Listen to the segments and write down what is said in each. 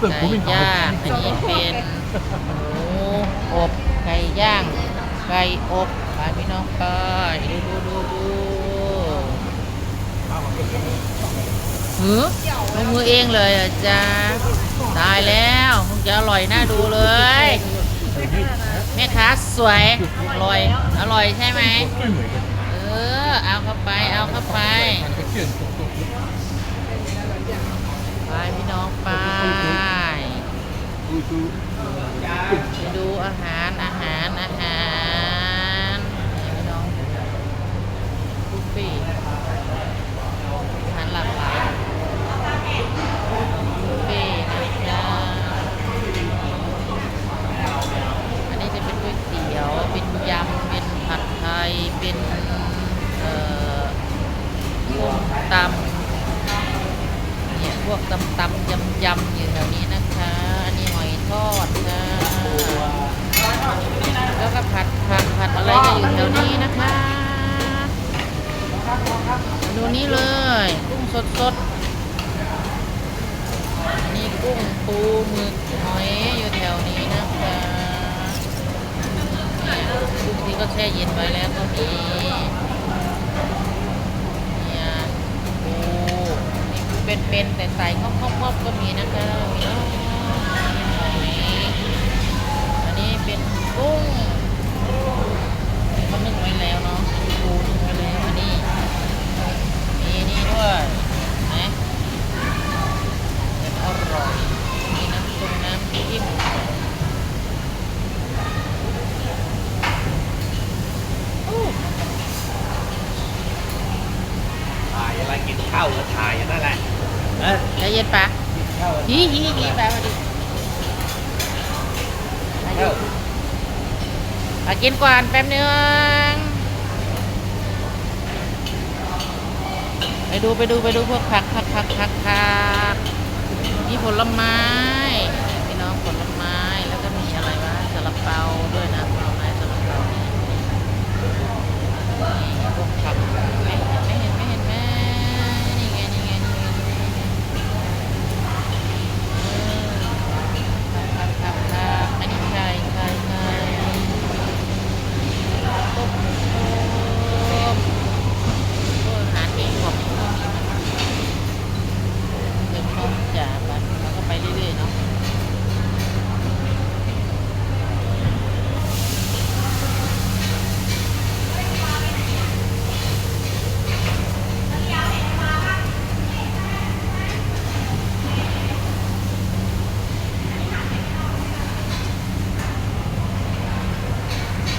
ไก่ผมเป็นย่างอันนี้เป็นหมูอบไก่ย่างไก่อบไปพี่น้องไปดูดูดูดูหือลงมือเองเลยเหรอะจ้าตายแล้วคงจะอร่อยน่าดูเลย แม่ค้าสวยอร่อย อร่อยใช่ไหมเออเอาเข้าไปเอาเข้าไป มันก็เกี่ยนตกไปพี่น้องไปๆดูดูไปดูอาหารอาหารอาหารนี่พี่น้องบุฟเฟ่ต์อาหารหลากหลายบุฟเฟ่ต์นะจ๊ะอันนี้จะเป็นก๋วยเตี๋ยว เป็นยำ เป็นผัดไทย เป็นเอ่อส้มตำเนี่ยพ วกตำตำยำยำอยู่แถวนี้นะคะ อันนี้หอยทอดค่ะแล้วก็ผัดผักผัดอะไรก็อยู่แถวนี้นะคะ ดูนี่เลยกุ้งสดสดอันนี้กุ้งปูหมึกหอยอยู่แถวนี้นะคะเนี่ยกุ้งที่ก็แช่เย็นไว้แล้วก็มีเนี่ยปูนี่คือ เป็นๆแต่ใส่ครอบๆก็มีนะคะมีน้องหอย อันนี้เป็นกุ้งมันนึ่งไว้แล้วเนาะปูนึ่งไว้แล้ว อันนี้ มีนี่ด้วยนะเป็นอร่อยมีน้ำซุปน้ำจิ้ม ถ่ายอะไรกินข้าวแล้วถ่ายอย่างนั้นแหละเออ ใจเย็นปะกินข้าวแล้วฮีฮีฮีไปมาดิอายุมากินก่อนแป๊บนึงไปดูไปดูไปดูพวกผักผักผักผักผักมีผลไม้พี่น้องผลไม้แล้วก็มีอะไรวะซาลาเปาด้วยนะผลไม้ซาลาเปานี่นี่พวกผักไม่เห็นไม่เห็นไม่เห็นแม่นี่ไงนี่ไงนี่ไงนี่ไง ครับครับครับอันนี้ไข่ไข่ไข่ต้มต้มต้มอาหารเองบอกเดี๋ยวน้องจ๋าไปเราก็ไปเรื่อยๆเนาะ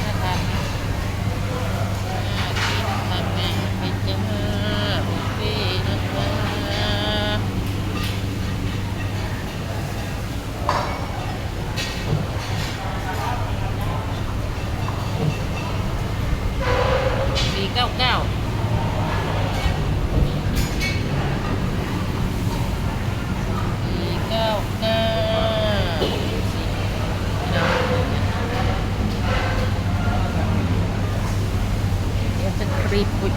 น่าทานนะน่ากินทำแม่ไปเจอบุฟเฟ่ต์นะคะสี่เก้าเก้าสี่เก้าเก้าสี่เก้า เอศค รีมอุ้ย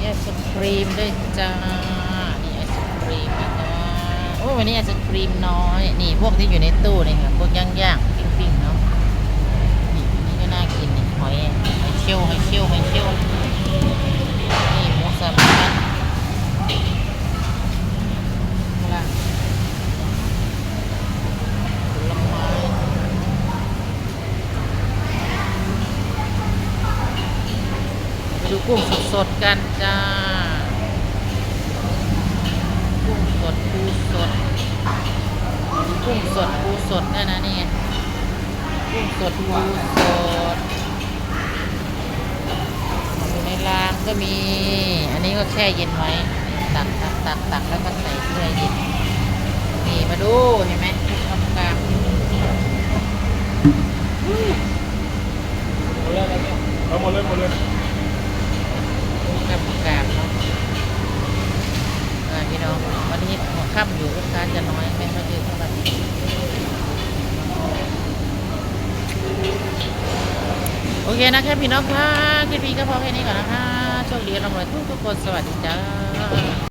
ไอศครีมด้วยจ้า นี่ไอศครีมนะจ๊ะโอ้วันนี้ไอศครีมน้อย นี่พวกที่อยู่ในตู้นี่ค่ะพวกย่างๆปิ้งๆเนาะ นี่นี่ก็น่ากินนี่หอยหอยเชี่ยวหอยเชี่ยวชลล์นี่หมูสามชั้นข้างล่างผลไม้ ไปดู กุ้งสดๆกันจ้า กุ้งสดปูสด กุ้งสดปูสดเนี่ยนะนี่ไงกุ้งสดปูสดอยู่ในรางก็มี อันนี้ก็แช่เย็นไว้ ตักตักตักตักแล้วก็ใส่แช่เย็น นี่มาดูเห็นไหมทำกลาง เอาหมดเลยหมดเลย กับกาบเนาะเออพี่น้องวันนี้หัว ค่ำอยู่ลูกค้าจะน้อยไม่ค่อยเยอะเท่าไหร่โอเคนะคะพี่น้องค่ะคลิปนี้ก็พอแค่นี้ก่อนนะคะโชคดีร่ำรวยทุกทุกคนสวัสดีจ้า